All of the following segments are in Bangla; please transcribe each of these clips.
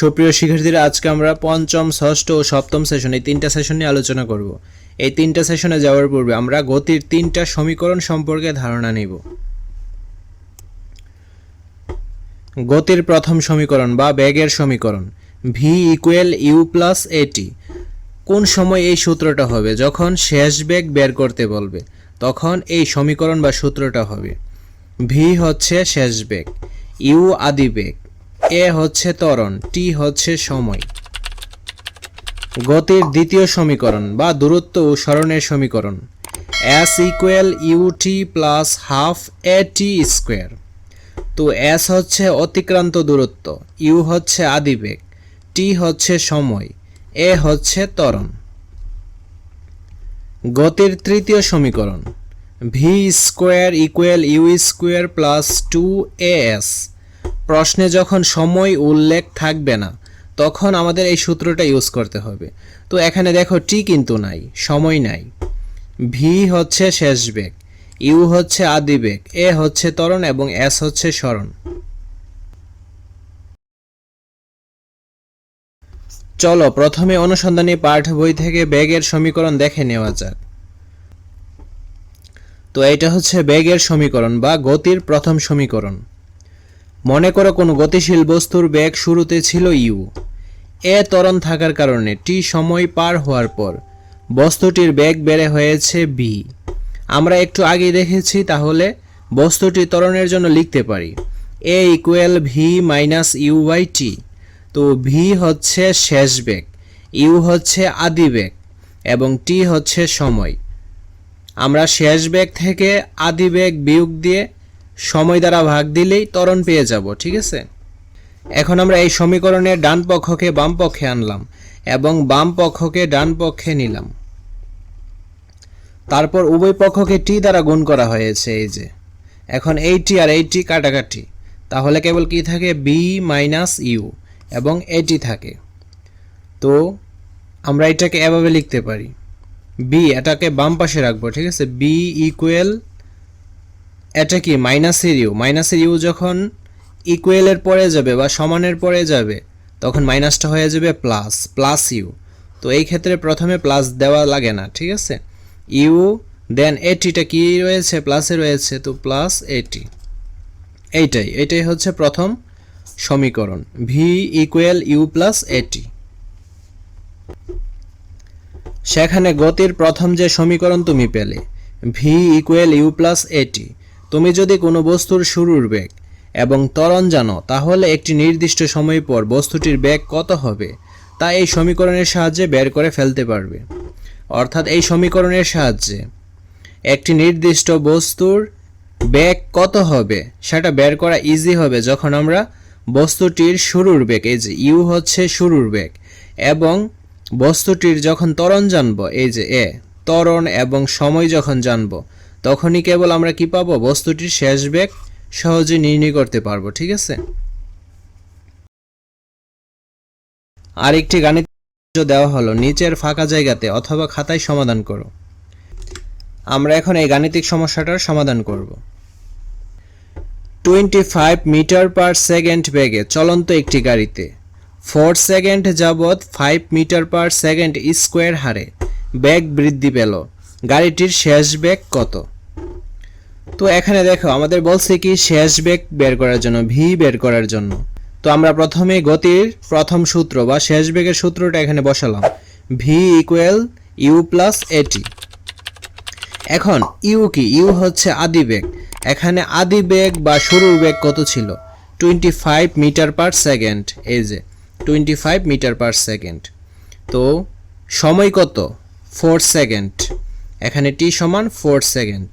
সুপ্রিয় শিক্ষার্থীরা, আজকে আমরা পঞ্চম, ষষ্ঠ ও সপ্তম সেশন এই তিনটা সেশন নিয়ে আলোচনা করব। এই তিনটা সেশনে যাওয়ার পূর্বে আমরা গতির তিনটা সমীকরণ সম্পর্কে ধারণা নিব। গতির প্রথম সমীকরণ বা বেগের সমীকরণ ভি ইকুয়াল ইউ প্লাস এটি কোন সময় এই সূত্রটা হবে? যখন শেষ বেগ বের করতে বলবে, তখন এই সমীকরণ বা সূত্রটা হবে। ভি হচ্ছে শেষ বেগ ইউ আদি বেগ। এ হচ্ছে ত্বরণ, টি হচ্ছে সময়। গতির দ্বিতীয় সমীকরণ বা দূরত্ব ও সরণের সমীকরণ। S equal U T plus half A T square তো এস হচ্ছে অতিক্রান্ত দূরত্ব ইউ হচ্ছে আদিবেগ টি হচ্ছে সময় এ হচ্ছে ত্বরণ। গতির তৃতীয় সমীকরণ V square equal U square plus two A S প্রশ্নে যখন সময় উল্লেখ থাকবে না, তখন আমাদের এই সূত্রটা ইউজ করতে হবে। তো এখানে দেখো টি কিন্তু নাই, সময় নাই। ভি হচ্ছে শেষ বেগ ইউ হচ্ছে আদি বেগ এ হচ্ছে ত্বরণ এবং এস হচ্ছে স্মরণ। চলো প্রথমে অনুসন্ধানী পাঠ বই থেকে বেগের সমীকরণ দেখে নেওয়া যাক। তো এটা হচ্ছে বেগের সমীকরণ বা গতির প্রথম সমীকরণ। মনে করো কোনো গতিশীল বস্তুর বেগ শুরুতে ছিল ইউ। এ ত্বরণ থাকার কারণে টি সময় পার হওয়ার পর বস্তুটির বেগ বেড়ে হয়েছে বি আমরা একটু আগে দেখেছি, তাহলে বস্তুটি ত্বরণের জন্য লিখতে পারি। A equal V minus U by T তো ভি হচ্ছে শেষ বেগ ইউ হচ্ছে আদি বেগ এবং টি হচ্ছে সময়। আমরা শেষ বেগ থেকে আদি বেগ বিয়োগ দিয়ে সময় দ্বারা ভাগ দিলেই ত্বরণ পেয়ে যাব, ঠিক আছে? এখন আমরা এই সমীকরণের ডান পক্ষকে বাম পক্ষে আনলাম এবং বাম পক্ষকে ডান পক্ষে নিলাম। তারপর উভয় পক্ষকে টি দ্বারা গুণ করা হয়েছে এই যে। এখন এই টি আর এই টি কাটাকাটি। তাহলে কেবল কি থাকে? বি মাইনাস ইউ এবং এটি থাকে। তো আমরা এটাকে এভাবে লিখতে পারি। বি এটাকে বাম পাশে রাখব, ঠিক আছে? বি ইকুয়াল এটা কি মাইনাসের ইউ মাইনাসের ইউ যখন ইকুয়েলের পরে যাবে বা সমানের পরে যাবে, তখন মাইনাসটা হয়ে যাবে প্লাস প্লাস ইউ তো এই ক্ষেত্রে প্রথমে প্লাস দেওয়া লাগে না, ঠিক আছে? ইউ দেন এটিটা কি রয়েছে? প্লাসে রয়েছে, তো প্লাস এটি এইটাই, এটাই হচ্ছে প্রথম সমীকরণ ভি ইকুয়াল ইউ প্লাস এটি সেখানে গতির প্রথম যে সমীকরণ তুমি পেলে ভি ইকুয়াল ইউ প্লাস এটি তুমি যদি কোনো বস্তুর শুরুর বেগ এবং ত্বরণ জানো, তাহলে একটি নির্দিষ্ট সময় পর বস্তুটির বেগ কত হবে, তা এই সমীকরণের সাহায্যে বের করে ফেলতে পারবে। অর্থাৎ এই সমীকরণের সাহায্যে একটি নির্দিষ্ট বস্তুর বেগ কত হবে, সেটা বের করা ইজি হবে যখন আমরা বস্তুটির শুরুর বেগ, এই যে ইউ হচ্ছে শুরুর বেগ, এবং বস্তুটির যখন ত্বরণ জানব, এই যে এ ত্বরণ এবং সময় যখন জানব তখনই কেবল আমরা কি পাবো? বস্তুটির শেষ বেগ সহজে নির্ণয় করতে পারব, ঠিক আছে? আরেকটি গাণিত দেওয়া হলো, নিচের ফাঁকা জায়গাতে অথবা খাতায় সমাধান করো। আমরা এখন এই গাণিতিক সমস্যাটার সমাধান করব। Twenty five metre per second বেগে চলন্ত একটি গাড়িতে ফোর সেকেন্ড যাবৎ five metre per second square হারে বেগ বৃদ্ধি পেল। গাড়িটির শেষ বেগ কত? তো এখানে দেখো, আমাদের বলছে কি, শেষ বেগ বের করার জন্য ভি বের করার জন্য। তো আমরা প্রথমে গতির প্রথম সূত্র বা শেষ বেগের সূত্রটা এখানে বসালাম। ভি ইকুয়াল ইউ প্লাস এটি এখন ইউ কি? ইউ হচ্ছে আদি বেগ। এখানে আদি বেগ বা শুরুর বেগ কত ছিল? Twenty five metre per second. এই যে twenty five metre per second. তো সময় কত? Four second. এখানে টি সমান ফোর সেকেন্ড।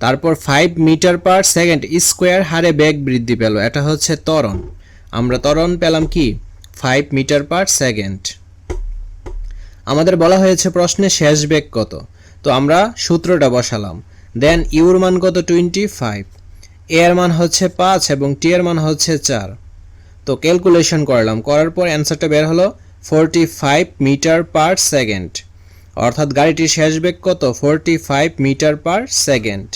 তারপর five metre per second square হারে বেগ বৃদ্ধি পেল। এটা হচ্ছে ত্বরণ। আমরা ত্বরণ পেলাম কি? ফাইভ মিটার পার সেকেন্ড আমাদের বলা হয়েছে প্রশ্নে শেষ বেগ কত? তো আমরা সূত্রটা বসালাম। দেন ইউর মান কত? টোয়েন্টি ফাইভ এর মান হচ্ছে পাঁচ এবং টি এর মান হচ্ছে চার। তো ক্যালকুলেশন করলাম। করার পর অ্যান্সারটা বের হলো forty five metre per second অর্থাৎ গাড়িটির শেষ বেগ কত? Forty five metre per second